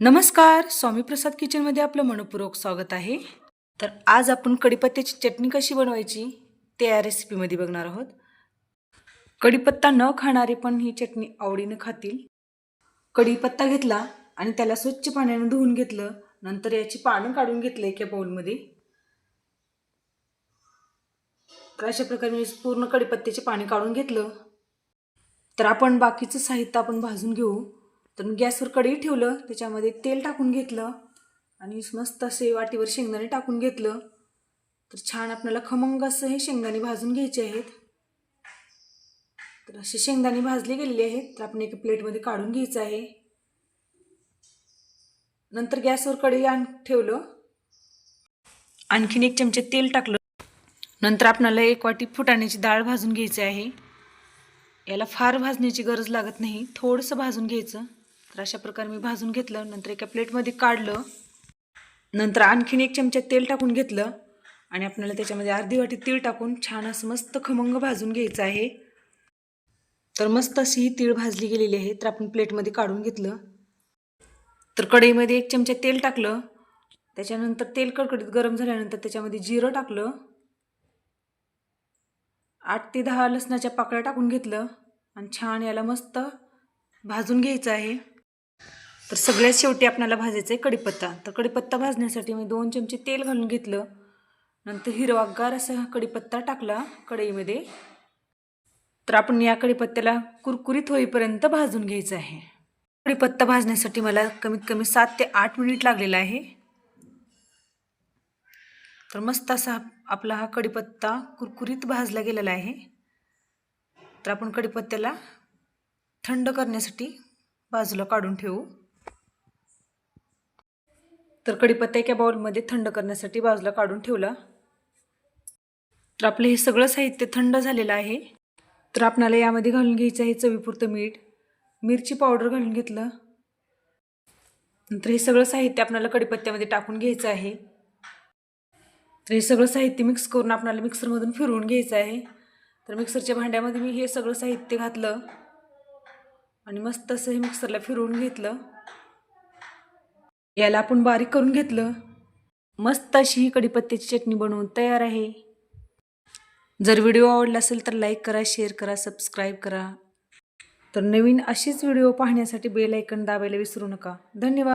नमस्कार स्वामी प्रसाद किचनमध्ये आपलं मनपूर्वक स्वागत आहे. तर आज आपण कढीपत्त्याची चटणी कशी बनवायची ते या रेसिपीमध्ये बघणार आहोत. कढीपत्ता न खाणारे पण ही चटणी आवडीनं खातील. कढीपत्ता घेतला आणि त्याला स्वच्छ पाण्याने धुवून घेतलं नंतर याची पानं काढून घेतलं एका बाऊलमध्ये तर अशा प्रकारे मी पूर्ण कढीपत्त्याचे पाणी काढून घेतलं. तर आपण बाकीचं साहित्य आपण भाजून घेऊ. तर मी गॅसवर कढई ठेवलं त्याच्यामध्ये तेल टाकून घेतलं आणि मस्त असे वाटीवर शेंगदाणे टाकून घेतलं. तर छान आपल्याला खमंग असं हे शेंगदाणे भाजून घ्यायचे आहेत. तर असे शेंगदाणे भाजले गेलेले आहेत तर आपण एका प्लेटमध्ये काढून घ्यायचं आहे. नंतर गॅसवर कढई आण ठेवलं. आणखीन एक चमचे तेल टाकलं. नंतर आपल्याला एक वाटी फुटाण्याची डाळ भाजून घ्यायची आहे. याला फार भाजण्याची गरज लागत नाही थोडंसं भाजून घ्यायचं. तर अशा प्रकारे मी भाजून घेतलं नंतर एका प्लेटमध्ये काढलं. नंतर आणखीन एक चमचा तेल टाकून घेतलं आणि आपल्याला त्याच्यामध्ये अर्धी वाटी तीळ टाकून छान असं मस्त खमंग भाजून घ्यायचं आहे. तर मस्त अशी ही तीळ भाजली गेलेली आहे तर आपण प्लेटमध्ये काढून घेतलं. तर कढईमध्ये एक चमचा तेल टाकलं. त्याच्यानंतर तेल कडकडीत गरम झाल्यानंतर त्याच्यामध्ये जिरं टाकलं. आठ ते दहा लसणाच्या पाकळ्या टाकून घेतलं आणि छान याला मस्त भाजून घ्यायचं आहे. तर सगळ्यात शेवटी आपल्याला भाजायचं आहे कडीपत्ता तर कडीपत्ता भाजण्यासाठी मी दोन चमचे तेल घालून घेतलं. नंतर हिरवागार असा कडीपत्ता टाकला कढईमध्ये. तर आपण या कढीपत्त्याला कुरकुरीत होईपर्यंत भाजून घ्यायचं आहे. कढीपत्ता भाजण्यासाठी मला कमीत कमी सात ते आठ मिनिट लागलेला आहे. तर मस्त असा आपला हा कढीपत्ता कुरकुरीत भाजला गेलेला आहे. तर आपण कढीपत्त्याला थंड करण्यासाठी बाजूला काढून ठेवू. तर कढीपत्ता एका बाउलमध्ये थंड करण्यासाठी बाजूला काढून ठेवला. तर आपलं हे सगळं साहित्य थंड झालेलं आहे. तर आपणाला यामध्ये घालून घ्यायचं आहे चवीपुरतं मीठ. मिरची पावडर घालून घेतलं. नंतर हे सगळं साहित्य आपल्याला कढीपत्त्यामध्ये टाकून घ्यायचं आहे. तर हे सगळं साहित्य मिक्स करून आपल्याला मिक्सरमधून फिरवून घ्यायचं आहे. तर मिक्सरच्या भांड्यामध्ये मी हे सगळं साहित्य घातलं. आणि मस्त असं हे मिक्सरला फिरवून घेतलं. याला आपण बारीक करून घेतलं. मस्त अशी ही कढीपत्त्याची चटणी बनवून तयार आहे. जर व्हिडिओ आवडला असेल तर लाईक करा शेअर करा सबस्क्राईब करा. तर नवीन अशीच व्हिडिओ पाहण्यासाठी बेल ऐकन दाबायला विसरू नका. धन्यवाद.